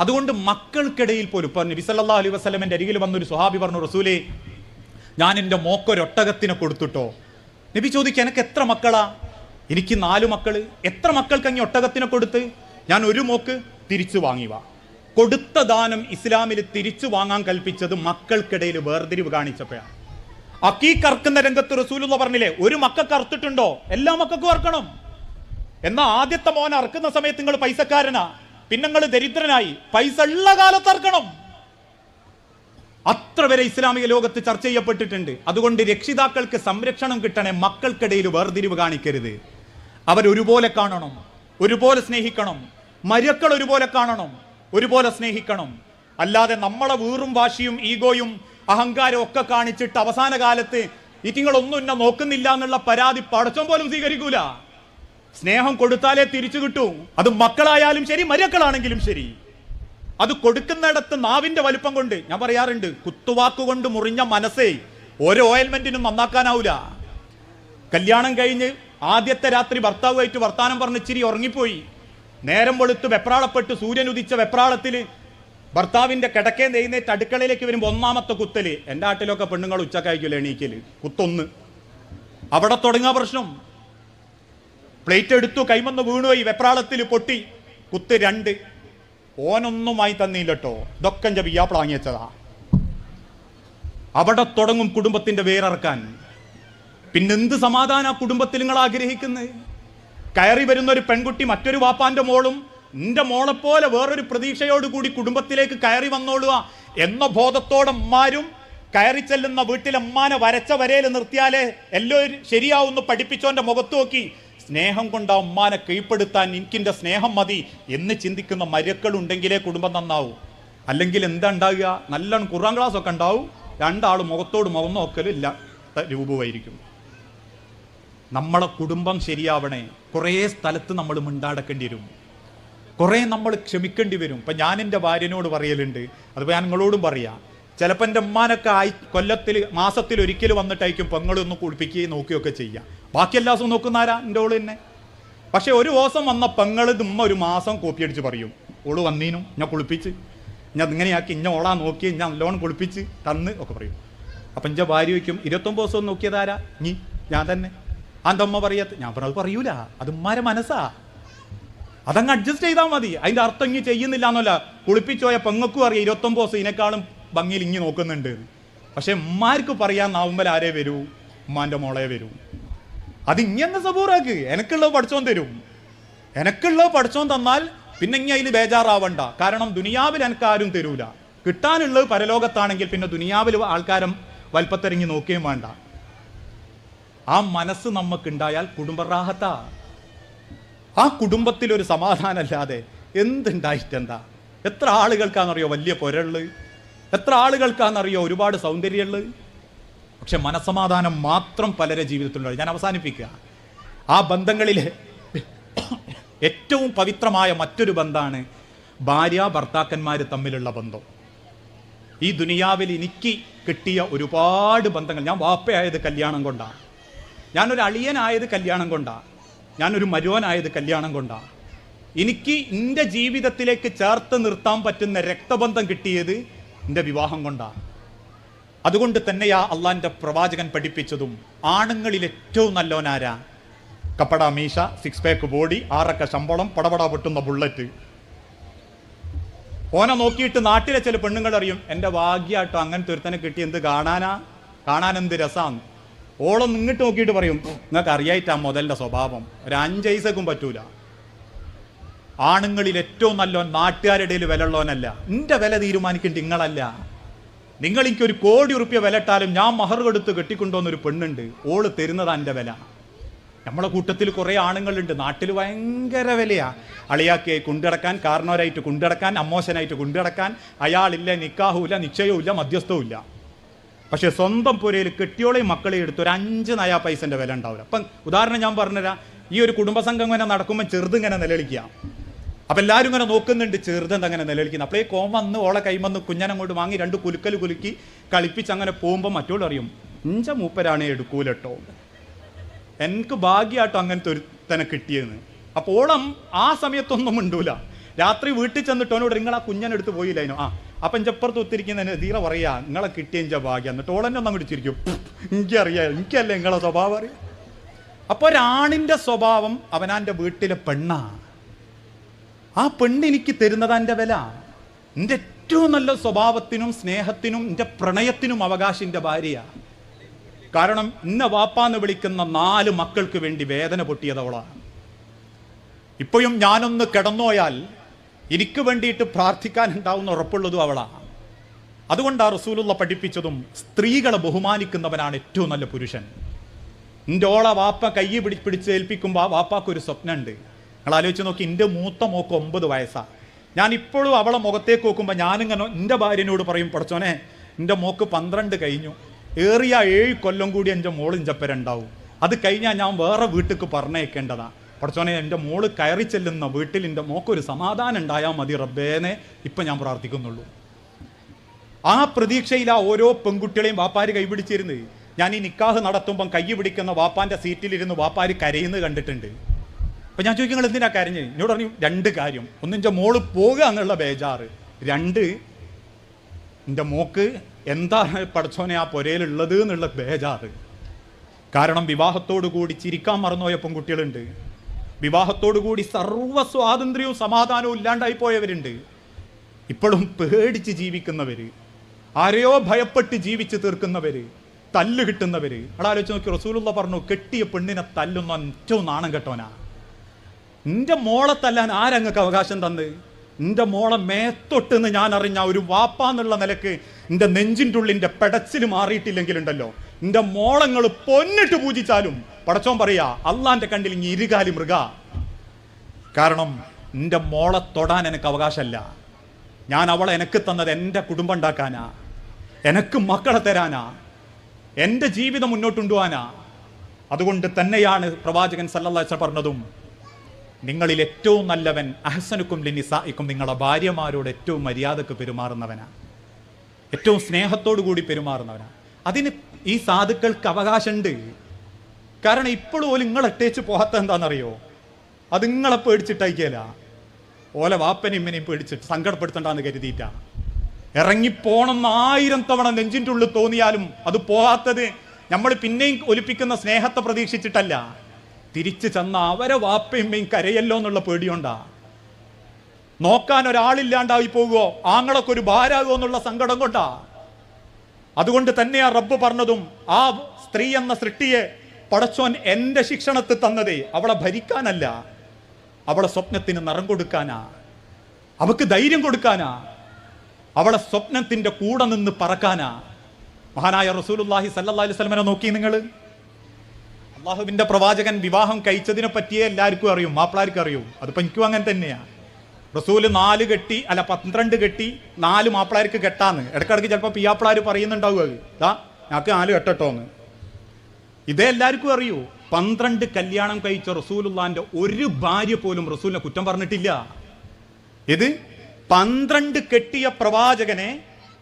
അതുകൊണ്ട് മക്കൾക്കിടയിൽ പോലും ഇപ്പൊ നബി സല്ലല്ലാഹു അലൈഹി വസല്ലമന്റെ അരികിൽ വന്നൊരു സുഹാബി പറഞ്ഞു റസൂലേ ഞാൻ എന്റെ മോക്കൊരൊട്ടകത്തിനെ കൊടുത്തുട്ടോ? നബി ചോദിക്കുക എനിക്ക് എത്ര മക്കളാ? എനിക്ക് നാല് മക്കൾ. എത്ര മക്കൾക്ക് അങ്ങ് ഒട്ടകത്തിനെ കൊടുത്ത്? ഞാൻ ഒരു മോക്ക് തിരിച്ചു വാങ്ങിവ കൊടുത്ത ദാനം ഇസ്ലാമിൽ തിരിച്ചു വാങ്ങാൻ കൽപ്പിച്ചത് മക്കൾക്കിടയിൽ വേർതിരിവ് കാണിച്ചപ്പോഴാണ്. അക്കീ കറക്കുന്ന രംഗത്ത് റസൂലുള്ള പറഞ്ഞില്ലേ ഒരു മക്ക കറുത്തിട്ടുണ്ടോ എല്ലാ മക്കൾക്കും അറക്കണം. എന്നാ ആദ്യത്തെ മോൻ അറക്കുന്ന സമയത്ത് നിങ്ങൾ പൈസക്കാരനാ. പിന്നെ ദരിദ്രനായി പൈസ ഉള്ള കാലത്ത് അറക്കണം അത്ര വരെ ഇസ്ലാമിക ലോകത്ത് ചർച്ച ചെയ്യപ്പെട്ടിട്ടുണ്ട്. അതുകൊണ്ട് രക്ഷിതാക്കൾക്ക് സംരക്ഷണം കിട്ടണേ മക്കൾക്കിടയിൽ വേർതിരിവ് കാണിക്കരുത്. അവരൊരുപോലെ കാണണം ഒരുപോലെ സ്നേഹിക്കണം. മരക്കൾ ഒരുപോലെ കാണണം ഒരുപോലെ സ്നേഹിക്കണം. അല്ലാതെ നമ്മളെ വീറും വാശിയും ഈഗോയും അഹങ്കാരവും ഒക്കെ കാണിച്ചിട്ട് അവസാന കാലത്ത് ഇറ്റിങ്ങളൊന്നും എന്നെ നോക്കുന്നില്ല എന്നുള്ള പരാതി പടച്ചം പോലും സ്വീകരിക്കൂല. സ്നേഹം കൊടുത്താലേ തിരിച്ചു കിട്ടൂ. അത് മക്കളായാലും ശരി മരക്കളാണെങ്കിലും ശരി. അത് കൊടുക്കുന്നിടത്ത് നാവിന്റെ വലിപ്പം കൊണ്ട് ഞാൻ പറയാറുണ്ട് കുത്തുവാക്കുകൊണ്ട് മുറിഞ്ഞ മനസ്സേ ഒരു ഓയിൽമെന്റിനും നന്നാക്കാനാവൂല. കല്യാണം കഴിഞ്ഞ് ആദ്യത്തെ രാത്രി ഭർത്താവുമായിട്ട് വർത്താനം പറഞ്ഞ് ഇച്ചിരി ഉറങ്ങിപ്പോയി. നേരം വെളുത്ത് വെപ്രാളപ്പെട്ട് സൂര്യൻ ഉദിച്ച വെപ്രാളത്തിൽ ഭർത്താവിന്റെ കിടക്കേ നെയ്യുന്നേറ്റ് അടുക്കളയിലേക്ക് വരുമ്പോൾ ഒന്നാമത്തെ കുത്തൽ. എന്റെ നാട്ടിലൊക്കെ പെണ്ണുങ്ങൾ ഉച്ചക്കായിക്കല്ലേ എണീക്കൽ. കുത്തൊന്ന്. അവിടെ തുടങ്ങുക പ്രശ്നം. പ്ലേറ്റ് എടുത്തു കൈമന്ന് ഈ വെപ്രാളത്തിൽ പൊട്ടി. കുത്ത് രണ്ട്. ഓനൊന്നുമായി തന്നില്ലട്ടോ. ഇതൊക്കെ എന്റെ വിയാപ്പിളാങ്ങി വെച്ചതാ അവിടെ തുടങ്ങും കുടുംബത്തിന്റെ വേറിറക്കാൻ. പിന്നെ എന്ത് സമാധാന കുടുംബത്തിൽ നിങ്ങൾ ആഗ്രഹിക്കുന്നത്? കയറി വരുന്ന ഒരു പെൺകുട്ടി മറ്റൊരു വാപ്പാന്റെ മോളും നിന്റെ മോളെപ്പോലെ വേറൊരു പ്രതീക്ഷയോടുകൂടി കുടുംബത്തിലേക്ക് കയറി വന്നോളുക എന്ന ബോധത്തോടെ അമ്മാരും കയറി ചെല്ലുന്ന വീട്ടിലെ അമ്മാനെ വരച്ച വരയിൽ നിർത്തിയാലേ എല്ലാവരും ശരിയാവുന്നു പഠിപ്പിച്ചോന്റെ മുഖത്ത് നോക്കി സ്നേഹം കൊണ്ട് ആ ഉമ്മാനെ കീഴ്പ്പെടുത്താൻ എനിക്കിന്റെ സ്നേഹം മതി എന്ന് ചിന്തിക്കുന്ന മരക്കളുണ്ടെങ്കിലേ കുടുംബം നന്നാവൂ. അല്ലെങ്കിൽ എന്താ ഉണ്ടാവുക? നല്ലോണം കുറാം ക്ലാസ് ഒക്കെ ഉണ്ടാവും. രണ്ടാൾ മുഖത്തോട് മുഖം നോക്കലില്ല. രൂപമായിരിക്കും. നമ്മളെ കുടുംബം ശരിയാവണേ കുറേ സ്ഥലത്ത് നമ്മൾ മിണ്ടാടക്കേണ്ടി വരും. കുറേ നമ്മൾ ക്ഷമിക്കേണ്ടി വരും. ഇപ്പം ഞാൻ എന്റെ ഭാര്യനോട് പറയലുണ്ട്. അതിപ്പോൾ ഞാൻ നിങ്ങളോടും പറയാം. ചിലപ്പോൾ എന്റെ ഉമ്മാനൊക്കെ ആയി കൊല്ലത്തിൽ മാസത്തിൽ ഒരിക്കൽ വന്നിട്ടായിരിക്കും പെങ്ങളൊന്ന് കുളിപ്പിക്കുകയും നോക്കുകയൊക്കെ ചെയ്യാം. ബാക്കി എല്ലാ ദിവസവും നോക്കുന്ന ആരാ? എന്റെ ഓൾ തന്നെ. പക്ഷെ ഒരു ദിവസം വന്ന പെങ്ങൾ ഉമ്മ ഒരു മാസം കോപ്പി അടിച്ച് പറയും. ഓൾ വന്നീനും ഞാൻ കുളിപ്പിച്ച്. ഞാൻ ഇങ്ങനെയാക്കി ഇന്ന ഓളാ നോക്കി ഞാൻ നല്ലോണം കുളിപ്പിച്ച് തന്ന് ഒക്കെ പറയും. അപ്പം എന്റെ ഭാര്യ വയ്ക്കും ഇരുപത്തൊമ്പത് ദിവസം നോക്കിയതാരാ നീ ഞാൻ തന്നെ. അന്റെ അമ്മ പറയാത്ത? ഞാൻ പറയൂല. അത് ഉമ്മാരെ മനസ്സാ. അതങ്ങ് അഡ്ജസ്റ്റ് ചെയ്താൽ മതി. അതിന്റെ അർത്ഥം ഇങ്ങനെ ചെയ്യുന്നില്ല എന്നല്ല. കുളിപ്പിച്ചോയ പെങ്ങൾക്കും അറിയാം ഇരുപത്തൊമ്പത് ദിവസം ഇതിനേക്കാളും ഭംഗിയിൽ ഇങ്ങി നോക്കുന്നുണ്ട്. പക്ഷെ ഉമ്മാർക്ക് പറയാൻ നാവുമ്പോൾ ആരേ വരൂ? ഉമ്മാന്റെ മോളെ വരൂ. അത് ഇങ്ങനെ സബൂറാക്ക്. എനക്കുള്ളത് പഠിച്ചോൻ തരും. എനക്കുള്ളത് പഠിച്ചോൻ തന്നാൽ പിന്നെ ഇനി അതിൽ ബേജാറാവണ്ട. കാരണം ദുനിയാവിൽ എനിക്ക് ആരും തരൂല. കിട്ടാനുള്ളത് പരലോകത്താണെങ്കിൽ പിന്നെ ദുനിയാവിൽ ആൾക്കാരും വൽപ്പത്തിറങ്ങി നോക്കുകയും വേണ്ട. ആ മനസ്സ് നമുക്കുണ്ടായാൽ കുടുംബറാഹത്താ. ആ കുടുംബത്തിൽ ഒരു സമാധാനമല്ലാതെ എന്തുണ്ടായിട്ടെന്താ? എത്ര ആളുകൾക്കാണെന്നറിയോ വലിയ പൊരൾ? എത്ര ആളുകൾക്കാണെന്നറിയോ ഒരുപാട് സൗന്ദര്യമുള്ളത് പക്ഷെ മനസമാധാനം മാത്രം പലരെ ജീവിതത്തിലുണ്ടായി. ഞാൻ അവസാനിപ്പിക്കുക. ആ ബന്ധങ്ങളിൽ ഏറ്റവും പവിത്രമായ മറ്റൊരു ബന്ധമാണ് ഭാര്യ ഭർത്താക്കന്മാർ തമ്മിലുള്ള ബന്ധം. ഈ ദുനിയാവിൽ എനിക്ക് കിട്ടിയ ഒരുപാട് ബന്ധങ്ങൾ. ഞാൻ വാപ്പയായത് കല്യാണം കൊണ്ടാണ് ഞാനൊരു അളിയനായത് കല്യാണം കൊണ്ടാണ് ഞാനൊരു മരുവനായത് കല്യാണം കൊണ്ടാണ് എനിക്ക് എന്റെ ജീവിതത്തിലേക്ക് ചേർത്ത് നിർത്താൻ പറ്റുന്ന രക്തബന്ധം കിട്ടിയത് എന്റെ വിവാഹം കൊണ്ടാണ് അതുകൊണ്ട് തന്നെയാ അള്ളാന്റെ പ്രവാചകൻ പഠിപ്പിച്ചതും ആണുങ്ങളിൽ ഏറ്റവും നല്ലോനാരാ കപ്പട മീശ സിക്സ് പാക്ക് ബോഡി ആറക്ക ശമ്പളം പടപട പൊട്ടുന്ന ബുള്ളറ്റ്. ഓനെ നോക്കിയിട്ട് നാട്ടിലെ ചില പെണ്ണുങ്ങൾ അറിയും എന്റെ ഭാഗ്യമായിട്ടോ അങ്ങനത്തെ ഒരുത്തനെ കിട്ടി എന്ത് കാണാനാ? കാണാൻ എന്ത് രസാന്ന് ഓളം ഇങ്ങോട്ട് നോക്കിയിട്ട് പറയും നിങ്ങൾക്ക് അറിയായിട്ടാ മുതലിന്റെ സ്വഭാവം ഒരു അഞ്ചൈസക്കും പറ്റൂല. ആണുങ്ങളിൽ ഏറ്റവും നല്ലവൻ നാട്ടുകാരുടെ ഇടയിൽ വിലയുള്ളവനല്ല. നിന്റെ വില തീരുമാനിക്കേണ്ട നിങ്ങളല്ല. നിങ്ങൾ എനിക്ക് ഒരു കോടി ഉറുപ്പ്യ വില ഇട്ടാലും ഞാൻ മഹർ കൊടുത്ത് കെട്ടിക്കൊണ്ടുവന്ന ഒരു പെണ്ണുണ്ട്. ഓൾ തരുന്നതാ എന്റെ വില. നമ്മളെ കൂട്ടത്തിൽ കുറേ ആണുങ്ങളുണ്ട്. നാട്ടിൽ ഭയങ്കര വിലയാ. അളിയാക്കി കൊണ്ടിടക്കാൻ കാരണവരായിട്ട് കൊണ്ടിടക്കാൻ അമ്മോശനായിട്ട് കൊണ്ടിടക്കാൻ അയാളില്ല നിക്കാഹുമില്ല നിശ്ചയവുമില്ല മധ്യസ്ഥവും ഇല്ല പക്ഷെ സ്വന്തം പുരയിൽ കെട്ടിയോളെയും മക്കളെയും എടുത്ത് ഒരു അഞ്ച് നയാ പൈസന്റെ വില ഉണ്ടാവില്ല. അപ്പം ഉദാഹരണം ഞാൻ പറഞ്ഞുതരാം. ഈ ഒരു കുടുംബസംഘം ഇങ്ങനെ നടക്കുമ്പോൾ ചെറുതിങ്ങനെ നിലവിളിക്കുക. അപ്പം എല്ലാവരും ഇങ്ങനെ നോക്കുന്നുണ്ട് ചെറുതെന്ന് അങ്ങനെ നിലനിൽക്കുന്നു അപ്പോൾ ഈ കോം വന്ന് ഓളെ കൈമന്ന് കുഞ്ഞനങ്ങോട്ട് വാങ്ങി രണ്ട് കുലുക്കൽ കുലുക്കി കളിപ്പിച്ച് അങ്ങനെ പോകുമ്പോൾ മറ്റുള്ള അറിയും ഇഞ്ച മൂപ്പരാണ് എടുക്കൂലട്ടോ. എനിക്ക് ഭാഗ്യമാട്ടോ അങ്ങനത്തെ ഒരു തന്നെ കിട്ടിയെന്ന്. അപ്പോൾ ഓളം ആ സമയത്തൊന്നും ഉണ്ടൂല രാത്രി വീട്ടിൽ ചെന്നിട്ട് ഓനോട് നിങ്ങൾ ആ കുഞ്ഞനെടുത്ത് പോയില്ല? അതിനോ ആ അപ്പം ഇഞ്ചപ്പുറത്ത് ഒത്തിരിക്കുന്നതിന് തീര പറയാ നിങ്ങളെ കിട്ടിയ ഇഞ്ച ഭാഗ്യം. എന്നിട്ട് ഓളെന്നെ ഒന്നും അങ്ങോട്ട് ചിരിക്കും. എനിക്കറിയാം എനിക്കല്ലേ നിങ്ങളെ സ്വഭാവം അറിയാം. അപ്പോൾ ഒരാണിന്റെ സ്വഭാവം അവനാന്റെ വീട്ടിലെ പെണ്ണാ. ആ പെണ്ണ് എനിക്ക് തരുന്നത് എന്റെ വില. എന്റെ ഏറ്റവും നല്ല സ്വഭാവത്തിനും സ്നേഹത്തിനും എന്റെ പ്രണയത്തിനും അവകാശം എന്റെ ഭാര്യയാണ് കാരണം ഇന്ന വാപ്പാന്ന് വിളിക്കുന്ന നാല് മക്കൾക്ക് വേണ്ടി വേദന പൊട്ടിയതവളാണ് ഇപ്പോഴും ഞാനൊന്ന് കിടന്നോയാൽ എനിക്ക് വേണ്ടിയിട്ട് പ്രാർത്ഥിക്കാൻ ഉണ്ടാവുന്ന ഉറപ്പുള്ളതും അവളാണ്. അതുകൊണ്ടാണ് റസൂലുള്ള പഠിപ്പിച്ചതും സ്ത്രീകളെ ബഹുമാനിക്കുന്നവനാണ് ഏറ്റവും നല്ല പുരുഷൻ. എന്റെ ഓളെ വാപ്പ കൈ പിടി പിടിച്ച് ഏൽപ്പിക്കുമ്പോൾ ആ വാപ്പാക്കൊരു സ്വപ്നമുണ്ട്. നിങ്ങൾ ആലോചിച്ച് നോക്കി എന്റെ മൂത്ത മോക്ക് ഒമ്പത് വയസ്സാണ് ഞാൻ ഇപ്പോഴും അവളെ മുഖത്തേക്ക് നോക്കുമ്പോൾ ഞാനിങ്ങനെ എന്റെ ഭാര്യനോട് പറയും പഠിച്ചോനെ എന്റെ മോക്ക് പന്ത്രണ്ട് കഴിഞ്ഞു. ഏറിയ ഏഴ് കൊല്ലം കൂടി എന്റെ മോൾ ഇഞ്ചപ്പരുണ്ടാവും അത് കഴിഞ്ഞാൽ ഞാൻ വേറെ വീട്ടിൽ പറഞ്ഞേക്കേണ്ടതാണ് പഠിച്ചോനെ എന്റെ മോൾ കയറി ചെല്ലുന്ന വീട്ടിൽ എന്റെ മോക്കൊരു സമാധാനം ഉണ്ടായാൽ മതി റബ്ബേനെ ഇപ്പം ഞാൻ പ്രാർത്ഥിക്കുന്നുള്ളൂ. ആ പ്രതീക്ഷയിൽ ആ ഓരോ പെൺകുട്ടികളെയും വാപ്പാര് കൈപിടിച്ചിരുന്നത്. ഞാൻ ഈ നിക്കാഹ് നടത്തുമ്പം കൈ പിടിക്കുന്ന വാപ്പാന്റെ സീറ്റിലിരുന്ന് വാപ്പാര് കരയുന്നത് കണ്ടിട്ടുണ്ട്. അപ്പൊ ഞാൻ ചോദിക്കും നിങ്ങൾ എന്തിനാ കരഞ്ഞ്? എന്നോട് പറഞ്ഞു രണ്ട് കാര്യം. ഒന്ന് എന്റെ മോൾ പോകുക എന്നുള്ള ബേജാറ്. രണ്ട് എന്റെ മോക്ക് എന്താണ് പഠിച്ചോനെ ആ പുരയിലുള്ളത് എന്നുള്ള ബേജാറ്. കാരണം വിവാഹത്തോടു കൂടി ചിരിക്കാൻ മറന്നുപോയ പെൺകുട്ടികളുണ്ട്. വിവാഹത്തോടു കൂടി സർവ സ്വാതന്ത്ര്യവും സമാധാനവും ഇല്ലാണ്ടായി പോയവരുണ്ട്. ഇപ്പോഴും പേടിച്ച് ജീവിക്കുന്നവർ ആരെയോ ഭയപ്പെട്ട് ജീവിച്ച് തീർക്കുന്നവർ തല്ല് കിട്ടുന്നവർ അവിടെ ആലോചിച്ച് നോക്കി റസൂലുള്ള പറഞ്ഞു കെട്ടിയ പെണ്ണിനെ തല്ലുന്ന ഏറ്റവും നാണം കെട്ടോനാ നിന്റെ മോളെ തല്ലാൻ ആരങ്ങൾക്ക് അവകാശം തന്ന്? നിന്റെ മോളെ മേത്തൊട്ടെന്ന് ഞാൻ അറിഞ്ഞ ഒരു വാപ്പാന്നുള്ള നിലയ്ക്ക് നിന്റെ നെഞ്ചിന്റെ ഉള്ളിന്റെ പെടച്ചിൽ മാറിയിട്ടില്ലെങ്കിലുണ്ടല്ലോ. നിന്റെ മോളങ്ങൾ പൊന്നിട്ട് പൂജിച്ചാലും പടച്ചോൻ പറയാ അള്ളാന്റെ കണ്ടിൽ ഇനി ഇരുകാലി മൃഗ. കാരണം നിന്റെ മോളെ തൊടാൻ എനിക്ക് അവകാശമല്ല ഞാൻ അവളെ എനിക്ക് തന്നത് എന്റെ കുടുംബം ഉണ്ടാക്കാനാ. എനിക്ക് മക്കളെ തരാനാ. എന്റെ ജീവിതം മുന്നോട്ടുണ്ടുവാനാ അതുകൊണ്ട് തന്നെയാണ് പ്രവാചകൻ സല്ലല്ലാഹു പറഞ്ഞതും നിങ്ങളിൽ ഏറ്റവും നല്ലവൻ അഹസനുക്കും ലിനിസായിക്കും നിങ്ങളുടെ ഭാര്യമാരോട് ഏറ്റവും മര്യാദയ്ക്ക് പെരുമാറുന്നവനാണ് ഏറ്റവും സ്നേഹത്തോടു കൂടി പെരുമാറുന്നവനാണ് അതിന് ഈ സാധുക്കൾക്ക് അവകാശമുണ്ട്. കാരണം ഇപ്പോഴും ഓൽ നിങ്ങളെ ഇട്ടേച്ച് പോകാത്ത എന്താണെന്നറിയോ? അത് നിങ്ങളെ പേടിച്ചിട്ടയക്കല ഓലെ വാപ്പനെയും ഇമ്മനെയും പേടിച്ചിട്ട് സങ്കടപ്പെടുത്തണ്ടെന്ന് കരുതിയിട്ടാണ് ഇറങ്ങിപ്പോണം ആയിരം തവണ നെഞ്ചിന്റെ ഉള്ളിൽ തോന്നിയാലും അത് പോകാത്തത് നമ്മൾ പിന്നെയും ഒലിപ്പിക്കുന്ന സ്നേഹത്തെ പ്രതീക്ഷിച്ചിട്ടല്ല. തിരിച്ചു ചെന്ന അവരെ വാപ്പയമ്മയും കരയല്ലോ എന്നുള്ള പേടിയുണ്ടാ. നോക്കാൻ ഒരാളില്ലാണ്ടായി പോകുമോ ആങ്ങളൊക്കെ ഒരു ഭാരാകുമോ എന്നുള്ള സങ്കടം കൊണ്ടാ. അതുകൊണ്ട് തന്നെയാ റബ്ബ് പറഞ്ഞതും ആ സ്ത്രീ എന്ന സൃഷ്ടിയെ പടച്ചോൻ എന്റെ ശിക്ഷണത്തിൽ തന്നതേ അവളെ ഭരിക്കാനല്ല അവളെ സ്വപ്നത്തിന് നിറം കൊടുക്കാനാ. അവക്ക് ധൈര്യം കൊടുക്കാനാ. അവളെ സ്വപ്നത്തിന്റെ കൂടെ നിന്ന് പറക്കാനാ. മഹാനായ റസൂലുല്ലാഹി സല്ലാ അലൈഹി സ്വലമനെ നോക്കി നിങ്ങൾ അള്ളാഹുവിന്റെ പ്രവാചകൻ വിവാഹം കഴിച്ചതിനെ പറ്റിയേ എല്ലാവർക്കും അറിയും മാപ്പിളാർക്കും അറിയും. അതിപ്പോ എനിക്കും അങ്ങനെ തന്നെയാ. റസൂൽ നാല് കെട്ടി അല്ല പന്ത്രണ്ട് കെട്ടി നാല് മാപ്പിളാർക്ക് കെട്ടാന്ന്. ഇടക്കിടക്ക് ചിലപ്പോൾ പിയാപ്പിളാർ പറയുന്നുണ്ടാവുക ഇതാ ഞങ്ങൾക്ക് നാല് കെട്ടോന്ന് ഇതേ എല്ലാവർക്കും അറിയൂ പന്ത്രണ്ട് കല്യാണം കഴിച്ച റസൂലുള്ളാന്റെ ഒരു ഭാര്യ പോലും റസൂലിനെ കുറ്റം പറഞ്ഞിട്ടില്ല. ഇത് പന്ത്രണ്ട് കെട്ടിയ പ്രവാചകനെ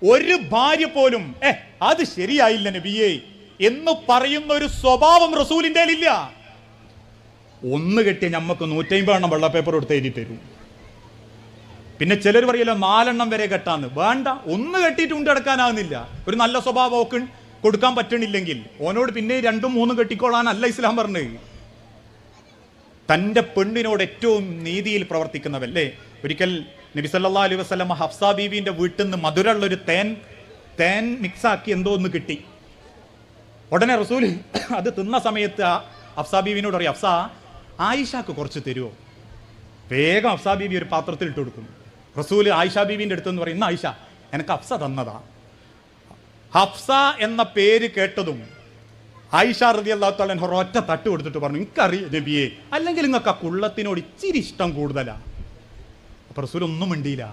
ഒരു ഭാര്യ പോലും ഏ അത് ശരിയായില്ല നബിയേ. എന്ന് പറയുന്ന ഒരു സ്വഭാവം റസൂലിന്റെ ഇല്ല ഒന്ന് കെട്ടിയ ഞമ്മക്ക് നൂറ്റമ്പത് എണ്ണം വെള്ള പേപ്പർ എടുത്ത് എഴുതി തരും. പിന്നെ ചിലർ പറയല്ലോ നാലെണ്ണം വരെ കെട്ടാന്ന്. വേണ്ട ഒന്ന് കെട്ടിയിട്ട് ഉണ്ട് കിടക്കാനാകുന്നില്ല ഒരു നല്ല സ്വഭാവം ഒക്കെ കൊടുക്കാൻ പറ്റണില്ലെങ്കിൽ. ഓനോട് പിന്നെ രണ്ടും മൂന്നും കെട്ടിക്കോളാനല്ല ഇസ്ലാം പറഞ്ഞത് തന്റെ പെണ്ണിനോട് ഏറ്റവും നീതിയിൽ പ്രവർത്തിക്കുന്നവല്ലേ? ഒരിക്കൽ നബി സല്ലാ അലൈഹി വസ്ലം ഹഫ്സ ബീവിന്റെ വീട്ടിൽ നിന്ന് മധുരമുള്ള ഒരു തേൻ തേൻ മിക്സാക്കി എന്തോ ഒന്ന് കിട്ടി. ഉടനെ റസൂൽ അത് തിന്ന സമയത്ത് അഫ്സാ ബീവിനോട് പറയും അഫ്സാ ആയിഷാക്ക് കുറച്ച് തരുമോ വേഗം അഫ്സാ ബീവി ഒരു പാത്രത്തിൽ ഇട്ട് കൊടുക്കും. റസൂൽ ആയിഷ അടുത്ത് അടുത്തെന്ന് പറയും ഇന്ന് ആയിഷ എനിക്ക് അഫ്സ തന്നതാ. ഹഫ്സ എന്ന പേര് കേട്ടതും ആയിഷ റതി അള്ളാഹുത്താലൻ ഒറ്റ തട്ട് കൊടുത്തിട്ട് പറഞ്ഞു എനിക്കറിയാം നബിയെ അല്ലെങ്കിൽ നിങ്ങൾക്ക് ആ കുള്ളത്തിനോട് ഇച്ചിരി ഇഷ്ടം കൂടുതലാണ് അപ്പം റസൂൽ ഒന്നും മിണ്ടിയില്ല.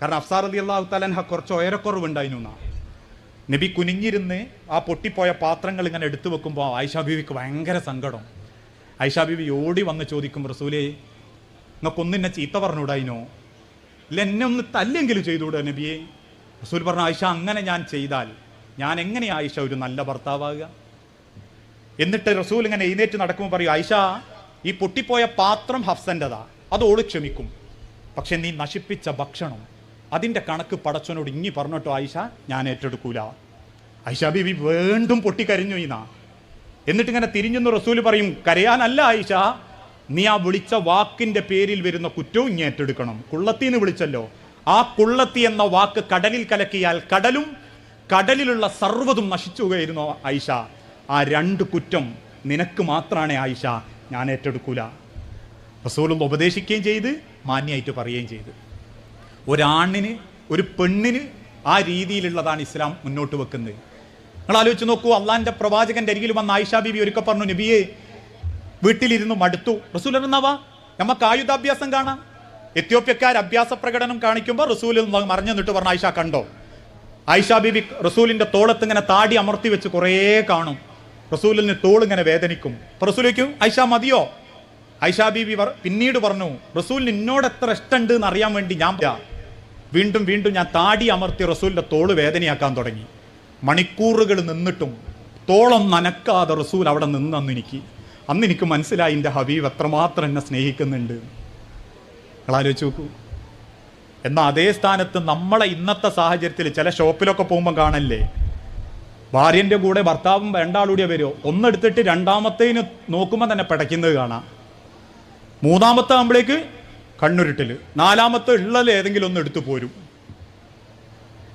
കാരണം അഫ്സാർ റതി അള്ളാഹുത്താലൻഹ കുറച്ച് ഉയരക്കുറവുണ്ടായിരുന്നു എന്നാ. നബി കുനിഞ്ഞിരുന്ന് ആ പൊട്ടിപ്പോയ പാത്രങ്ങൾ ഇങ്ങനെ എടുത്തു വെക്കുമ്പോൾ ആയിഷാ ബീവിക്ക് ഭയങ്കര സങ്കടം. ആയിഷാ ബീവി ഓടി വന്ന് ചോദിക്കും റസൂലേ നിങ്ങൾക്കൊന്നിന്നെ ചീത്ത പറഞ്ഞുകൂടായിനോ? ഇല്ല എന്നെ ഒന്ന് തല്ലെങ്കിലും ചെയ്തുകൂടെ നബിയെ? റസൂൽ പറഞ്ഞു ആയിഷ അങ്ങനെ ഞാൻ ചെയ്താൽ ഞാൻ എങ്ങനെ ആയിഷ ഒരു നല്ല ഭർത്താവാകുക? എന്നിട്ട് റസൂൽ ഇങ്ങനെ എഴുന്നേറ്റ് നടക്കുമ്പോൾ പറയും ആയിഷ ഈ പൊട്ടിപ്പോയ പാത്രം ഹഫ്സന്റെതാ അത് ക്ഷമിക്കും. പക്ഷെ നീ നശിപ്പിച്ച ഭക്ഷണം അതിന്റെ കണക്ക് പടച്ചവനോട് ഇങ്ങി പറഞ്ഞിട്ടോ ആയിഷ? ഞാൻ ഏറ്റെടുക്കൂല. ആയിഷ ബീബി വീണ്ടും പൊട്ടിക്കരിഞ്ഞു ഇന്നാ. എന്നിട്ട് ഇങ്ങനെ തിരിഞ്ഞെന്ന് റസൂൽ പറയും കരയാനല്ല ആയിഷ. നീ ആ വിളിച്ച വാക്കിന്റെ പേരിൽ വരുന്ന കുറ്റവും ഇങ്ങി ഏറ്റെടുക്കണം. കുള്ളത്തി എന്ന് വിളിച്ചല്ലോ. ആ കുള്ളത്തി എന്ന വാക്ക് കടലിൽ കലക്കിയാൽ കടലും കടലിലുള്ള സർവതും നശിച്ചുകയായിരുന്നു ആയിഷ. ആ രണ്ട് കുറ്റം നിനക്ക് മാത്രമാണ് ആയിഷ. ഞാൻ ഏറ്റെടുക്കൂല. റസൂലൊന്ന് ഉപദേശിക്കുകയും ചെയ്ത് മാന്യായിട്ട് പറയുകയും ചെയ്ത്. ഒരാണിന് ഒരു പെണ്ണിന് ആ രീതിയിലുള്ളതാണ് ഇസ്ലാം മുന്നോട്ട് വെക്കുന്നത്. നിങ്ങൾ ആലോചിച്ച് നോക്കൂ അള്ളാഹിന്റെ പ്രവാചകന്റെ അരികിൽ വന്ന ആയിഷ ബിബി ഒരുക്കെ പറഞ്ഞു നബിയെ വീട്ടിലിരുന്നു മടുത്തു. റസൂൽ എന്നാവാ നമുക്ക് ആയുധാഭ്യാസം കാണാം. എത്യോപ്യക്കാർ അഭ്യാസ പ്രകടനം കാണിക്കുമ്പോൾ റസൂൽ മറിഞ്ഞു നിന്നിട്ട് പറഞ്ഞു ആയിഷ കണ്ടോ? ആയിഷ ബിബി റസൂലിന്റെ തോളത്ത് ഇങ്ങനെ താടി അമർത്തി വെച്ച് കുറേ കാണും. റസൂലിന് ഇങ്ങനെ വേദനിക്കും. അപ്പൊ റസൂലിക്കും ആയിഷ മതിയോ? ആയിഷ ബീബി പിന്നീട് പറഞ്ഞു റസൂലിന് എന്നോട് എത്ര ഇഷ്ടമുണ്ട് എന്ന് അറിയാൻ വേണ്ടി ഞാൻ. വീണ്ടും വീണ്ടും ഞാൻ താടി അമർത്തി റസൂലിന്റെ തോൾ വേദനയാക്കാൻ തുടങ്ങി. മണിക്കൂറുകൾ നിന്നിട്ടും തോളം നനക്കാതെ റസൂൽ അവിടെ നിന്നന്ന് എനിക്ക്. അന്ന് എനിക്ക് മനസ്സിലായി എന്റെ ഹബീബ് എത്രമാത്രം എന്നെ സ്നേഹിക്കുന്നുണ്ട്. നിങ്ങൾ ആലോചിച്ച് നോക്കൂ. എന്നാൽ അതേ സ്ഥാനത്ത് നമ്മളെ ഇന്നത്തെ സാഹചര്യത്തിൽ ചില ഷോപ്പിലൊക്കെ പോകുമ്പോൾ കാണല്ലേ? ഭാര്യന്റെ കൂടെ ഭർത്താവും രണ്ടാളൂടെ വരുമോ ഒന്നെടുത്തിട്ട് രണ്ടാമത്തേന് നോക്കുമ്പോൾ തന്നെ പിടയ്ക്കുന്നത് കാണാം. മൂന്നാമത്തെ ആകുമ്പോഴേക്ക് കണ്ണുരുട്ടൽ നാലാമത്തെ ഉള്ളൽ ഏതെങ്കിലും ഒന്ന് എടുത്തു പോരും.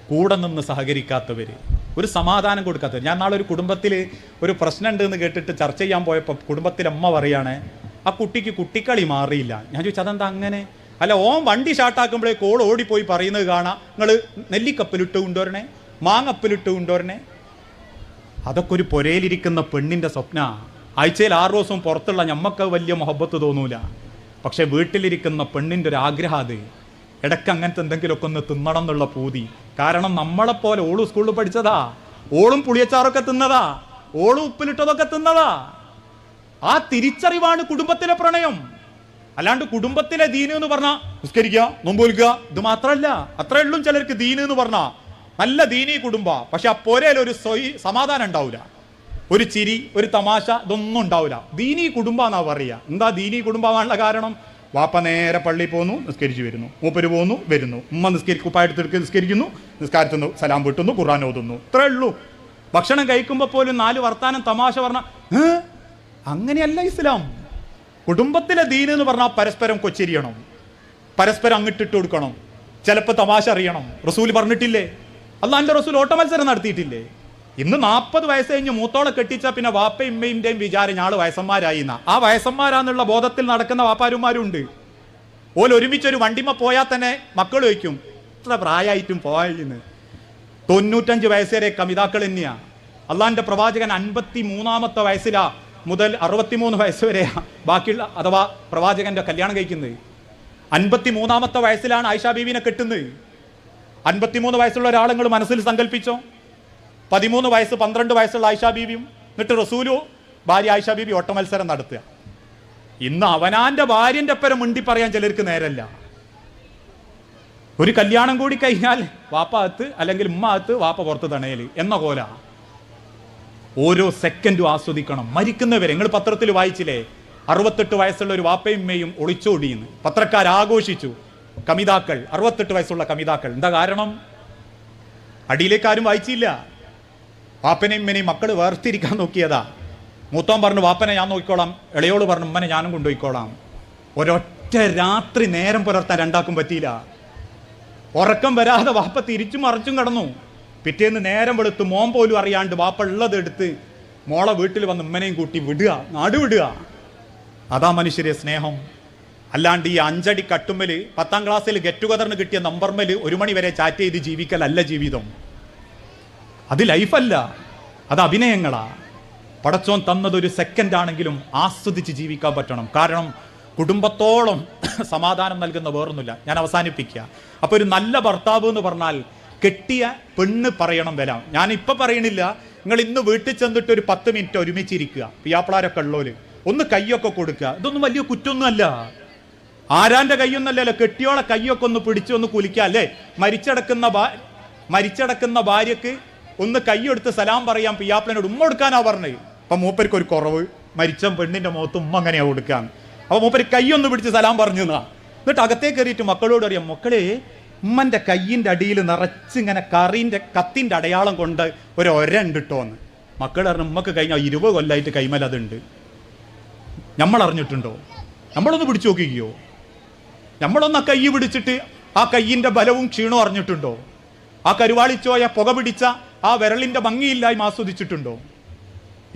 കൂടെ നിന്ന് സഹകരിക്കാത്തവർ ഒരു സമാധാനം കൊടുക്കാത്തവർ ഞാൻ നാളെ ഒരു കുടുംബത്തിൽ ഒരു പ്രശ്നം ഉണ്ട് എന്ന് കേട്ടിട്ട് ചർച്ച ചെയ്യാൻ പോയപ്പോൾ കുടുംബത്തിലെ അമ്മ പറയാണ് ആ കുട്ടിക്ക് കുട്ടിക്കളി മാറിയില്ല. ഞാൻ ചോദിച്ചു അതെന്താ അങ്ങനെ? അല്ല ഓം വണ്ടി ഷാട്ടാക്കുമ്പോഴേ കോൾ ഓടിപ്പോയി പറയുന്നത് കാണാം. നിങ്ങൾ നെല്ലിക്കപ്പലിട്ട് കൊണ്ടുവരണേ മാങ്ങപ്പലിട്ട് കൊണ്ടുവരണേ. അതൊക്കെ ഒരു പുരയിലിരിക്കുന്ന പെണ്ണിന്റെ സ്വപ്ന. ആഴ്ചയിൽ ആറ് ദിവസവും പുറത്തുള്ള ഞമ്മക്ക് വലിയ മുഹബത്ത് തോന്നൂല. പക്ഷെ വീട്ടിലിരിക്കുന്ന പെണ്ണിന്റെ ഒരു ആഗ്രഹം അത് ഇടയ്ക്ക് അങ്ങനത്തെ എന്തെങ്കിലുമൊക്കെ ഒന്ന് തിന്നണം എന്നുള്ള പൂതി. കാരണം നമ്മളെപ്പോലെ ഓളും സ്കൂളിൽ പഠിച്ചതാ ഓളും പുളിയച്ചാറൊക്കെ തിന്നതാ ഓളും ഉപ്പിലിട്ടതൊക്കെ തിന്നതാ. ആ തിരിച്ചറിവാണ് കുടുംബത്തിലെ പ്രണയം. അല്ലാണ്ട് കുടുംബത്തിലെ ദീന് എന്ന് പറഞ്ഞാൽ നിസ്കരിക്കുക നോമ്പോലിക്കുക ഇത് മാത്രമല്ല അത്രേ ഉള്ളൂ ചിലർക്ക് ദീന് എന്ന് പറഞ്ഞാൽ നല്ല ദീനീ കുടുംബ. പക്ഷെ ആ പൊരയിൽ ഒരു സമാധാനം ഉണ്ടാവില്ല ഒരു ചിരി ഒരു തമാശ ഇതൊന്നും ഉണ്ടാവില്ല. ദീനി കുടുംബ എന്നാ പറയുക. എന്താ ദീനി കുടുംബമാണുള്ള കാരണം? വാപ്പ നേരെ പള്ളി പോന്നു നിസ്കരിച്ചു വരുന്നു. മൂപ്പര് പോകുന്നു വരുന്നു. ഉമ്മ നിസ്കരി കുപ്പായെടുത്തെടുക്കുക നിസ്കരിക്കുന്നു. നിസ്കാരത്തുന്നു സലാം വീട്ടുന്നു ഖുർആൻ ഓതുന്നു. ഇത്രേ ഉള്ളൂ. ഭക്ഷണം കഴിക്കുമ്പോൾ പോലും നാല് വർത്താനം തമാശ പറഞ്ഞ അങ്ങനെയല്ല ഇസ്ലാം. കുടുംബത്തിലെ ദീൻ എന്ന് പറഞ്ഞാൽ പരസ്പരം കൊച്ചിരിയണം. പരസ്പരം അങ്ങിട്ടിട്ട് കൊടുക്കണം. ചിലപ്പോൾ തമാശ അറിയണം. റസൂൽ പറഞ്ഞിട്ടില്ലേ? അല്ല അതിന്റെ റസൂൽ ഓട്ടമത്സരം നടത്തിയിട്ടില്ലേ? ഇന്ന് നാൽപ്പത് വയസ്സ് കഴിഞ്ഞ് മൂത്തോളെ കെട്ടിച്ച പിന്നെ വാപ്പയും ഇമ്മയുടെയും വിചാരം ഞാൾ വയസ്സന്മാരായി എന്നാ ആ വയസ്സന്മാരാന്നുള്ള ബോധത്തിൽ നടക്കുന്ന വാപ്പാരുമാരുണ്ട്. ഓൽ ഒരുമിച്ചൊരു വണ്ടിമ പോയാൽ തന്നെ മക്കൾ വയ്ക്കും ഇത്ര പ്രായമായിട്ടും പോയെന്ന്. തൊണ്ണൂറ്റഞ്ച് വയസ്സേരെ വരെ കമിതാക്കൾ തന്നെയാ. അള്ളാന്റെ പ്രവാചകൻ അൻപത്തി മൂന്നാമത്തെ വയസ്സിലാ മുതൽ അറുപത്തിമൂന്ന് വയസ്സ് വരെയാ ബാക്കിയുള്ള അഥവാ പ്രവാചകന്റെ കല്യാണം കഴിക്കുന്നത്. അൻപത്തി മൂന്നാമത്തെ വയസ്സിലാണ് ആയിഷ ബീവിനെ കെട്ടുന്നത്. അൻപത്തിമൂന്ന് വയസ്സുള്ള ഒരാളെ മനസ്സിൽ സങ്കല്പിച്ചോ പതിമൂന്ന് വയസ്സ് പന്ത്രണ്ട് വയസ്സുള്ള ആയിഷാ ബീവിയും എന്നിട്ട് റസൂലു ഭാര്യ ആയിഷാ ബീബി ഓട്ടമത്സരം നടത്തുക. ഇന്ന് അവനാന്റെ ഭാര്യന്റെ അപ്പരം മുണ്ടി പറയാൻ ചിലർക്ക് നേരല്ല. ഒരു കല്യാണം കൂടി കഴിഞ്ഞാൽ വാപ്പ അകത്ത് അല്ലെങ്കിൽ ഉമ്മ അകത്ത് വാപ്പ പുറത്ത് തണയൽ എന്ന കോല. ഓരോ സെക്കൻഡും ആസ്വദിക്കണം. മരിക്കുന്നവരെ നിങ്ങൾ പത്രത്തിൽ വായിച്ചില്ലേ? അറുപത്തെട്ട് വയസ്സുള്ള ഒരു വാപ്പയും ഉമ്മയും ഒളിച്ചോടിയെന്ന് പത്രക്കാർ ആഘോഷിച്ചു. കമിതാക്കൾ അറുപത്തെട്ട് വയസ്സുള്ള കമിതാക്കൾ. എന്താ കാരണം? അടിയിലേക്കാരും വായിച്ചില്ല. വാപ്പനെയും ഇമ്മനെയും മക്കൾ വേർതിരിക്കാൻ നോക്കിയതാ. മൂത്തോൻ പറഞ്ഞു വാപ്പനെ ഞാൻ നോക്കിക്കോളാം. ഇളയോട് പറഞ്ഞു ഉമ്മനെ ഞാനും കൊണ്ടുപോയിക്കോളാം. ഒരൊറ്റ രാത്രി നേരം പുലർത്താൻ രണ്ടാക്കും പറ്റിയില്ല. ഉറക്കം വരാതെ വാപ്പ തിരിച്ചും മറിച്ചും കടന്നു. പിറ്റേന്ന് നേരം വെളുത്ത് മോൻ പോലും അറിയാണ്ട് വാപ്പ ഉള്ളത് എടുത്ത് മോളെ വീട്ടിൽ വന്ന് ഉമ്മനെയും കൂട്ടി വിടുക നാട് വിടുക. അതാ മനുഷ്യരെ സ്നേഹം. അല്ലാണ്ട് ഈ അഞ്ചടി കട്ടുമ്മൽ പത്താം ക്ലാസ്സിൽ ഗെറ്റ് ടുഗദറിന് കിട്ടിയ നമ്പർമൽ ഒരു മണി വരെ ചാറ്റ് ചെയ്ത് ജീവിക്കലല്ല ജീവിതം. അത് ലൈഫല്ല അത് അഭിനയങ്ങളാ. പടച്ചോൻ തന്നതൊരു സെക്കൻഡ് ആണെങ്കിലും ആസ്വദിച്ച് ജീവിക്കാൻ പറ്റണം. കാരണം കുടുംബത്തോളം സമാധാനം നൽകുന്ന വേറൊന്നുമില്ല. ഞാൻ അവസാനിപ്പിക്കുക. അപ്പോൾ ഒരു നല്ല ഭർത്താവ് എന്ന് പറഞ്ഞാൽ കെട്ടിയ പെണ്ണ് പറയണം വരാം ഞാൻ ഇപ്പൊ പറയണില്ല നിങ്ങൾ ഇന്ന് വീട്ടിൽ ചെന്നിട്ട് ഒരു പത്ത് മിനിറ്റ് ഒരുമിച്ചിരിക്കുക. പിയാപ്പിളാരൊക്കെ ഉള്ളവർ ഒന്ന് കൈയൊക്കെ കൊടുക്കുക. ഇതൊന്നും വലിയ കുറ്റമൊന്നുമല്ല ആരാന്റെ കൈയൊന്നല്ലല്ലോ കെട്ടിയോളെ കൈയൊക്കെ ഒന്ന് പിടിച്ചൊന്ന് കുലിക്കുക. അല്ലേ? മരിച്ചടക്കുന്ന മരിച്ചടക്കുന്ന ഭാര്യക്ക് ഒന്ന് കൈയെടുത്ത് സലാം പറയാൻ പിയാപ്പിളിനോട് ഉമ്മ കൊടുക്കാനാ പറഞ്ഞത്. അപ്പൊ മൂപ്പർക്ക് ഒരു കുറവ്. മരിച്ച പെണ്ണിന്റെ മുഖത്ത് ഉമ്മ അങ്ങനെയാ കൊടുക്കാൻ. അപ്പൊ മൂപ്പര് കൈയൊന്ന് പിടിച്ച് സലാം പറഞ്ഞു എന്നാ. എന്നിട്ട് അകത്തേ കയറിയിട്ട് മക്കളോട് അറിയാം മക്കളെ ഉമ്മന്റെ കയ്യിന്റെ അടിയിൽ നിറച്ചിങ്ങനെ കറിന്റെ കത്തിന്റെ അടയാളം കൊണ്ട് ഒരു ഇട്ടോന്ന് മക്കൾ പറഞ്ഞു ഉമ്മക്ക് കഴിഞ്ഞാൽ ഇരുപത് കൊല്ലായിട്ട് കൈമല അതുണ്ട്. നമ്മൾ അറിഞ്ഞിട്ടുണ്ടോ? നമ്മളൊന്ന് പിടിച്ചു നോക്കിക്കോ. നമ്മളൊന്ന് ആ കൈ പിടിച്ചിട്ട് ആ കയ്യിന്റെ ബലവും ക്ഷീണവും അറിഞ്ഞിട്ടുണ്ടോ? ആ കരുവാളിച്ചോയ പുക പിടിച്ച ആ വിരലിന്റെ ഭംഗിയില്ലായ്മ ആസ്വദിച്ചിട്ടുണ്ടോ?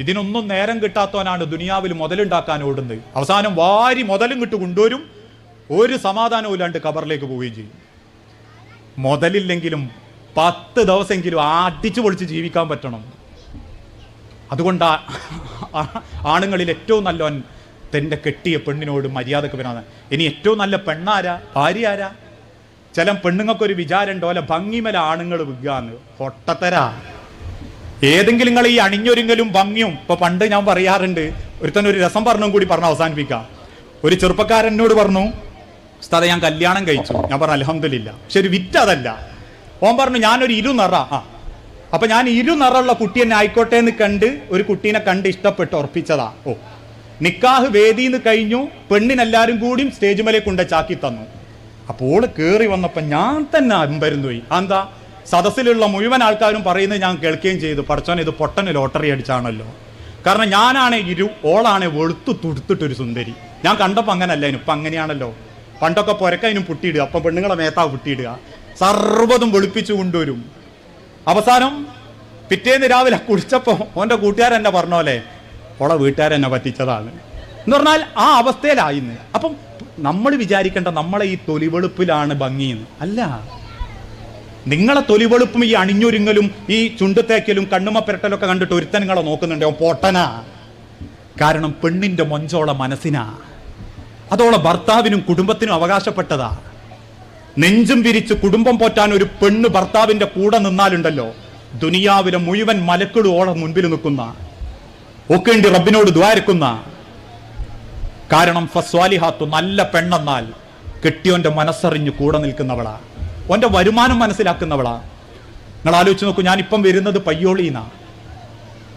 ഇതിനൊന്നും നേരം കിട്ടാത്തവനാണ് ദുനിയാവിൽ മുതലുണ്ടാക്കാൻ ഓടുന്നത്. അവസാനം വാരി മുതലും കിട്ടു കൊണ്ടുവരും. ഒരു സമാധാനവും ഇല്ലാണ്ട് കബറിലേക്ക് പോവുകയും ചെയ്യും. മുതലില്ലെങ്കിലും പത്ത് ദിവസമെങ്കിലും അടിച്ചു പൊളിച്ച് ജീവിക്കാൻ പറ്റണം. അതുകൊണ്ടാ ആണുങ്ങളിൽ ഏറ്റവും നല്ലവൻ തന്റെ കെട്ടിയ പെണ്ണിനോട് മര്യാദയ്ക്ക് വരാതെ. ഇനി ഏറ്റവും നല്ല പെണ്ണാരാ? ഭാര്യ ആരാ? ചില പെണ്ണുങ്ങൾക്കൊരു വിചാരമുണ്ടോ? അല്ല ഭംഗിമല ആണുങ്ങൾ വിൽക്കാന്ന് പൊട്ടത്തരാ. ഏതെങ്കിലും നിങ്ങൾ ഈ അണിഞ്ഞൊരുങ്ങലും ഭംഗിയും ഇപ്പൊ പണ്ട് ഞാൻ പറയാറുണ്ട് ഒരുത്തൻ ഒരു രസം പറഞ്ഞും കൂടി പറഞ്ഞു അവസാനിപ്പിക്കാം. ഒരു ചെറുപ്പക്കാരൻ എന്നോട് പറഞ്ഞു സ്ഥലം ഞാൻ കല്യാണം കഴിച്ചു. ഞാൻ പറഞ്ഞു അലഹമില്ല പക്ഷെ ഒരു വിറ്റ് അതല്ല. ഓൻ പറഞ്ഞു ഞാനൊരു ഇരുനിറ ആ. അപ്പൊ ഞാൻ ഇരുനിറുള്ള കുട്ടി എന്നെ ആയിക്കോട്ടെ എന്ന് കണ്ട് ഒരു കുട്ടീനെ കണ്ട് ഇഷ്ടപ്പെട്ട് ഉറപ്പിച്ചതാ. ഓ. നിക്കാഹ് വേദിന്ന് കഴിഞ്ഞു പെണ്ണിനെല്ലാരും കൂടിയും സ്റ്റേജ് മേലെ കൊണ്ട് ചാക്കി തന്നു അപ്പോൾ കേറി വന്നപ്പോൾ ഞാൻ തന്നെ അമ്പരുന്നു പോയി. എന്താ സദസ്സിലുള്ള മുഴുവൻ ആൾക്കാരും പറയുന്നത് ഞാൻ കേൾക്കുകയും ചെയ്തു. പടച്ചോൻ ഇത് പൊട്ടന് ലോട്ടറി അടിച്ചാണല്ലോ. കാരണം ഞാനാണ് ഇരു ഓളാണ് വെളുത്തു തുടുത്തിട്ടൊരു സുന്ദരി. ഞാൻ കണ്ടപ്പോൾ അങ്ങനല്ല ഇപ്പം അങ്ങനെയാണല്ലോ. പണ്ടൊക്കെ പുരക്കതിനും പുട്ടിയിടുക അപ്പം പെണ്ണുങ്ങളെ മേത്താവ് പുട്ടിയിടുക. സർവതും വെളുപ്പിച്ചു കൊണ്ടുവരും. അവസാനം പിറ്റേന്ന് രാവിലെ കുളിച്ചപ്പോൾ ഓന്റെ കൂട്ടുകാരെന്നെ പറഞ്ഞോലെ ഓളെ വീട്ടുകാരെന്നെ പറ്റിച്ചതാണ്. എന്ന് പറഞ്ഞാൽ ആ അവസ്ഥയിലായിന്ന്. അപ്പം നമ്മൾ വിചാരിക്കേണ്ട നമ്മളെ ഈ തൊലിവെളുപ്പിലാണ് ഭംഗിയെന്ന്. അല്ല. നിങ്ങളെ തൊലിവെളുപ്പും ഈ അണിഞ്ഞൊരുങ്ങലും ഈ ചുണ്ടുത്തേക്കലും കണ്ണുമ പെരട്ടലൊക്കെ കണ്ടിട്ട് ഒരുത്തൻ നിങ്ങളെ നോക്കുന്നുണ്ട്. അവൻ പൊട്ടനാ. കാരണം പെണ്ണിന്റെ മൊഞ്ചോളെ മനസ്സിനാ. അതോളെ ഭർത്താവിനും കുടുംബത്തിനും അവകാശപ്പെട്ടതാ. നെഞ്ചും വിരിച്ച് കുടുംബം പോറ്റാൻ ഒരു പെണ്ണ് ഭർത്താവിന്റെ കൂടെ നിന്നാലുണ്ടല്ലോ. ദുനിയാവിലെ മുഴുവൻ മലക്കളും ഓളെ മുൻപിൽ നിൽക്കുന്ന. ഒക്കേണ്ടി റബ്ബിനോട് ദ്വാരക്കുന്ന. കാരണം ഫസ്വാലിഹാത്തു നല്ല പെണ്ണെന്നാൽ കെട്ടിയോന്റെ മനസ്സറിഞ്ഞു കൂടെ നിൽക്കുന്നവളാ. ഓന്റെ വരുമാനം മനസ്സിലാക്കുന്നവളാ. നിങ്ങൾ ആലോചിച്ച് നോക്കൂ ഞാനിപ്പം വരുന്നത് പയ്യോളീന്നാ.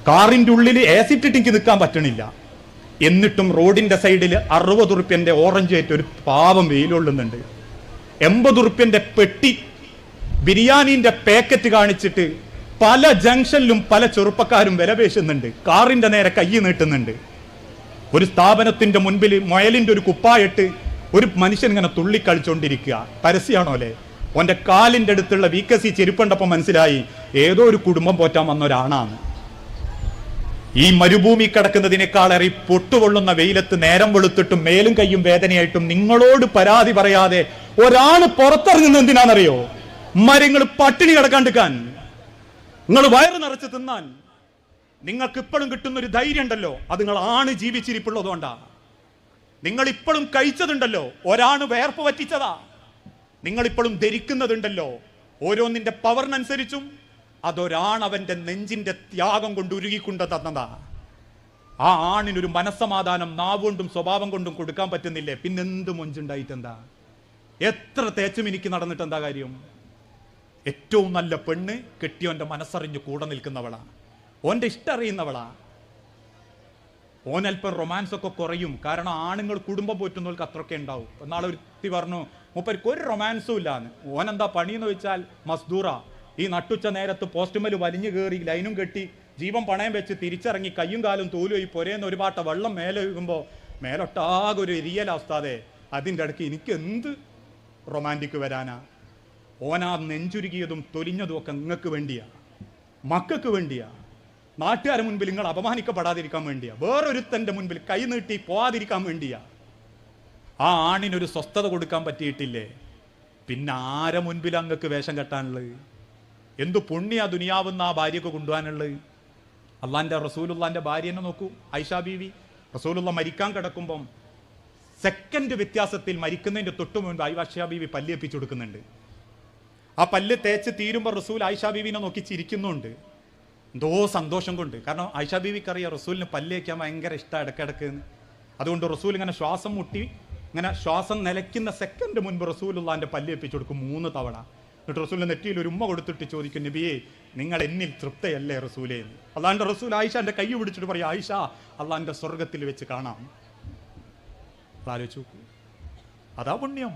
കാറിന്റെ ഉള്ളിൽ ഏസിട്ടിട്ട് എനിക്ക് നിൽക്കാൻ പറ്റണില്ല. എന്നിട്ടും റോഡിന്റെ സൈഡിൽ അറുപത് ഉറുപ്പ്യന്റെ ഓറഞ്ച് ആയിട്ട് ഒരു പാവം വെയിലൊള്ളുന്നുണ്ട്. എൺപത് ഉറുപ്പ്യന്റെ പെട്ടി ബിരിയാണിന്റെ പാക്കറ്റ് കാണിച്ചിട്ട് പല ജംഗ്ഷനിലും പല ചെറുപ്പക്കാരും വിലപേശുന്നുണ്ട് കാറിന്റെ നേരെ കൈ നീട്ടുന്നുണ്ട്. ഒരു സ്ഥാപനത്തിന്റെ മുൻപിൽ മുയലിന്റെ ഒരു കുപ്പായിട്ട് ഒരു മനുഷ്യൻ ഇങ്ങനെ തുള്ളിക്കളിച്ചോണ്ടിരിക്കുക. പരസ്യമാണോ അല്ലേ ഓന്റെ കാലിന്റെ അടുത്തുള്ള വീക്കസി ചെരുപ്പണ്ടപ്പം മനസ്സിലായി ഏതോ ഒരു കുടുംബം പോറ്റാൻ വന്ന ഒരാണാണ്. ഈ മരുഭൂമി കിടക്കുന്നതിനേക്കാളേറെ പൊട്ടുകൊള്ളുന്ന വെയിലത്ത് നേരം വെളുത്തിട്ടും മേലും കൈയും വേദനയായിട്ടും നിങ്ങളോട് പരാതി പറയാതെ ഒരാൾ പുറത്തിറങ്ങുന്നത് എന്തിനാണെന്നറിയോ? മരങ്ങൾ പട്ടിണി കിടക്കാണ്ടിരിക്കാൻ നിങ്ങൾ വയറ് നിറച്ച് തിന്നാൻ. നിങ്ങൾക്ക് ഇപ്പോഴും കിട്ടുന്ന ഒരു ധൈര്യം ഉണ്ടല്ലോ അത് നിങ്ങൾ ആണ് ജീവിച്ചിരിപ്പുള്ളതുകൊണ്ടാ. നിങ്ങൾ ഇപ്പോഴും കഴിച്ചതുണ്ടല്ലോ. ഒരാണ് വേർപ്പ് പറ്റിച്ചതാ നിങ്ങൾ ഇപ്പോഴും ധരിക്കുന്നതുണ്ടല്ലോ. ഓരോന്നിന്റെ പവറിനനുസരിച്ചും അതൊരാണ് അവന്റെ നെഞ്ചിന്റെ ത്യാഗം കൊണ്ട് ഉരുകിക്കൊണ്ട് തന്നതാ. ആ ആണിനൊരു മനസ്സമാധാനം നാവുകൊണ്ടും സ്വഭാവം കൊണ്ടും കൊടുക്കാൻ പറ്റുന്നില്ലേ? പിന്നെന്ത് മൊഞ്ചുണ്ടായിട്ടെന്താ? എത്ര തേച്ചും എനിക്ക് നടന്നിട്ട് എന്താ കാര്യം? ഏറ്റവും നല്ല പെണ്ണ് കെട്ടിയവന്റെ മനസ്സറിഞ്ഞ് കൂടെ നിൽക്കുന്നവളാ. ഓന്റെ ഇഷ്ടം അറിയുന്നവളാ. ഓനൽപ്പം റൊമാൻസ് ഒക്കെ കുറയും. കാരണം ആണുങ്ങൾ കുടുംബം പോറ്റുന്നവർക്ക് അത്രയൊക്കെ ഉണ്ടാവും. ഇപ്പൊ നാളെ ഒരുത്തി പറഞ്ഞു മൂപ്പർക്ക് ഒരു റൊമാൻസും ഇല്ലാന്ന്. ഓനെന്താ പണിയെന്ന് വെച്ചാൽ മസ്ദൂറ. ഈ നട്ടുച്ച നേരത്ത് പോസ്റ്റുമൽ വലിഞ്ഞു കയറി ലൈനും കെട്ടി ജീവൻ പണയം വെച്ച് തിരിച്ചിറങ്ങി കയ്യും കാലും തോലും ഈ പൊരേന്ന് ഒരു പാട്ട വെള്ളം മേലെ ഒഴുകുമ്പോൾ മേലൊട്ടാകെ ഒരു എരിയലാവസ്ഥാതെ അതിന്റെ ഇടയ്ക്ക് എനിക്ക് എന്ത് റൊമാന്റിക് വരാനാ? ഓനാ നെഞ്ചുരുകിയതും തൊലിഞ്ഞതും ഒക്കെ നിങ്ങൾക്ക് വേണ്ടിയാ. മക്കൾക്ക് വേണ്ടിയാ. നാട്ടുകാരുടെ മുൻപിൽ നിങ്ങൾ അപമാനിക്കപ്പെടാതിരിക്കാൻ വേണ്ടിയാ. വേറൊരുത്തന്റെ മുൻപിൽ കൈ നീട്ടി പോവാതിരിക്കാൻ വേണ്ടിയാ. ആ ആണിനൊരു സ്വസ്ഥത കൊടുക്കാൻ പറ്റിയിട്ടില്ലേ? പിന്നെ ആരെ മുൻപിൽ അങ്ങക്ക് വേഷം കെട്ടാനുള്ളത്? എന്തു പുണ്യ ദുനിയാവുന്ന ആ ഭാര്യക്ക് കൊണ്ടുപോകാനുള്ളത്? അള്ളാന്റെ റസൂലുള്ളാന്റെ ഭാര്യനെ നോക്കൂ ഐഷാ ബീവി. റസൂലുള്ള മരിക്കാൻ കിടക്കുമ്പം സെക്കൻഡ് വ്യത്യാസത്തിൽ മരിക്കുന്നതിന്റെ തൊട്ടു മുൻപ് ഐഷാ ബീവി പല്ലിയപ്പിച്ചു കൊടുക്കുന്നുണ്ട്. ആ പല്ല് തേച്ച് തീരുമ്പോൾ റസൂൽ ആയിഷാ ബീവിനെ നോക്കി ചിരിക്കുന്നുണ്ട്. എന്തോ സന്തോഷം കൊണ്ട്. കാരണം ഐഷ ബീവിക്ക് അറിയാം റസൂലിന് പല്ലേക്കാൻ ഭയങ്കര ഇഷ്ടം ഇടക്കിടക്ക്. അതുകൊണ്ട് റസൂൽ ഇങ്ങനെ ശ്വാസം മുട്ടി ഇങ്ങനെ ശ്വാസം നിലയ്ക്കുന്ന സെക്കൻഡ് മുൻപ് റസൂലുള്ളാന്റെ പല്ല് എപ്പിച്ചു കൊടുക്കും മൂന്ന് തവണ. എന്നിട്ട് റസൂലിന്റെ നെറ്റിയിൽ ഒരു ഉമ്മ കൊടുത്തിട്ട് ചോദിക്കും നബിയെ നിങ്ങൾ എന്നിൽ തൃപ്തയല്ലേ റസൂലേ? എന്ന് അള്ളാന്റെ റസൂൽ ആയിഷ എന്റെ കൈ പിടിച്ചിട്ട് പറയും ആയിഷ അള്ളാന്റെ സ്വർഗത്തിൽ വെച്ച് കാണാം. ആലോചിച്ചു അതാ പുണ്യം.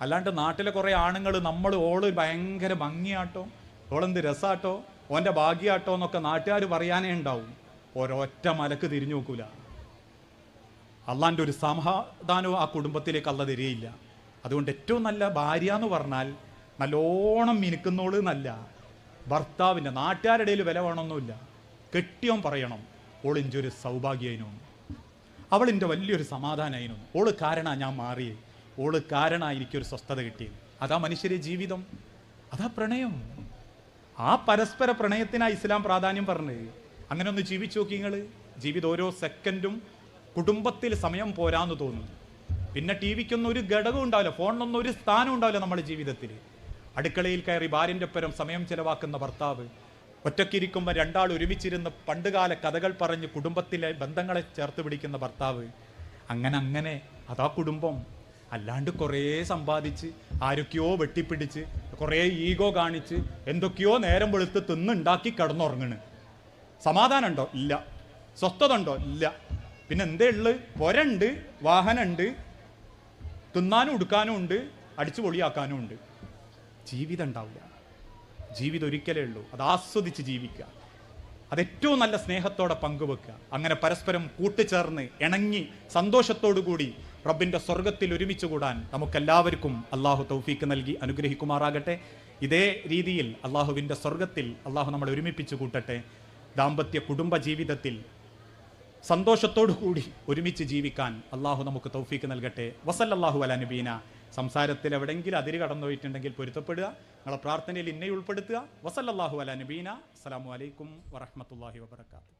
അല്ലാണ്ട് നാട്ടിലെ കുറേ ആണുങ്ങൾ നമ്മൾ ഓൾ ഭയങ്കര ഭംഗിയാട്ടോ. ഓളെന്ത് രസാട്ടോ. ഓന്റെ ഭാഗ്യാട്ടോ എന്നൊക്കെ നാട്ടുകാർ പറയാനേ ഉണ്ടാവും. ഒരൊറ്റ മലക്ക് തിരിഞ്ഞു നോക്കൂല. അള്ളാന്റെ ഒരു സമാധാനവും ആ കുടുംബത്തിലേക്ക് അള്ള തരികയില്ല. അതുകൊണ്ട് ഏറ്റവും നല്ല ഭാര്യ എന്ന് പറഞ്ഞാൽ നല്ലോണം മിനുക്കുന്നോൾ എന്നല്ല. ഭർത്താവിന്റെ നാട്ടുകാരുടെ വില വേണമെന്നില്ല കെട്ടിയോൻ പറയണം ഓളിന്റെ ഒരു സൗഭാഗ്യനും അവളിന്റെ വലിയൊരു സമാധാനമായിരുന്നു ഓൾ കാരണ ഞാൻ മാറിയത് ഓൾ കാരണ എനിക്കൊരു സ്വസ്ഥത കിട്ടിയത് അതാ മനുഷ്യരെ ജീവിതം. അതാ പ്രണയം. ആ പരസ്പര പ്രണയത്തിനാ ഇസ്ലാം പ്രാധാന്യം പറഞ്ഞത്. അങ്ങനെ ഒന്ന് ജീവിച്ചു നോക്കി നിങ്ങൾ ജീവിതം ഓരോ സെക്കൻഡും കുടുംബത്തിൽ സമയം പോരാന്ന് തോന്നുന്നു. പിന്നെ ടി വിക്കൊന്നും ഒരു ഘടകം ഉണ്ടാവില്ല. ഫോണിനൊന്നും ഒരു സ്ഥാനം ഉണ്ടാവില്ല നമ്മുടെ ജീവിതത്തിൽ അടുക്കളയിൽ കയറി ഭാര്യന്റെ പരം സമയം ചെലവാക്കുന്ന ഭർത്താവ് ഒറ്റയ്ക്കിരിക്കുമ്പോൾ രണ്ടാൾ ഒരുമിച്ചിരുന്ന് പണ്ടുകാല കഥകൾ പറഞ്ഞ് കുടുംബത്തിലെ ബന്ധങ്ങളെ ചേർത്ത് പിടിക്കുന്ന ഭർത്താവ്. അങ്ങനെ അങ്ങനെ അതാ കുടുംബം. അല്ലാണ്ട് കുറേ സമ്പാദിച്ച് ആരൊക്കെയോ വെട്ടിപ്പിടിച്ച് കുറേ ഈഗോ കാണിച്ച് എന്തൊക്കെയോ നേരം വെളുത്ത് തിന്നുണ്ടാക്കി കിടന്നുറങ്ങണ്. സമാധാനം ഉണ്ടോ ഇല്ല. സ്വസ്ഥത ഉണ്ടോ ഇല്ല. പിന്നെ എന്തേ ഉള്ളു? പൊരണ്ട് വാഹനമുണ്ട് തിന്നാനും ഉടുക്കാനും ഉണ്ട് അടിച്ചു പൊളിയാക്കാനും ഉണ്ട്. ജീവിതം ഉണ്ടാവില്ല. ജീവിതം ഒരിക്കലേ ഉള്ളൂ. അത് ആസ്വദിച്ച് ജീവിക്കുക. അത് ഏറ്റവും നല്ല സ്നേഹത്തോടെ പങ്കുവെക്കുക. അങ്ങനെ പരസ്പരം കൂട്ടിച്ചേർന്ന് ഇണങ്ങി സന്തോഷത്തോടു കൂടി റബ്ബിന്റെ സ്വർഗത്തിൽ ഒരുമിച്ച് കൂടാൻ നമുക്കെല്ലാവർക്കും അള്ളാഹു തൗഫീക്ക് നൽകി അനുഗ്രഹിക്കുമാറാകട്ടെ. ഇതേ രീതിയിൽ അള്ളാഹുവിന്റെ സ്വർഗത്തിൽ അള്ളാഹു നമ്മളെ ഒരുമിപ്പിച്ച് കൂട്ടട്ടെ. ദാമ്പത്യ കുടുംബ ജീവിതത്തിൽ സന്തോഷത്തോടു കൂടി ഒരുമിച്ച് ജീവിക്കാൻ അള്ളാഹു നമുക്ക് തൗഫീക്ക് നൽകട്ടെ. വസല്ലാഹു അല നബീന. സംസാരത്തിൽ എവിടെയെങ്കിലും അതിര് കടന്നു പോയിട്ടുണ്ടെങ്കിൽ പൊരുത്തപ്പെടുക. നിങ്ങളെ പ്രാർത്ഥനയിൽ ഇന്നെ ഉൾപ്പെടുത്തുക. വസല്ലാഹു അല നബീന. അസ്സലാമു അലൈക്കും വറഹ്മത്തുള്ളാഹി വബറകാതുഹു.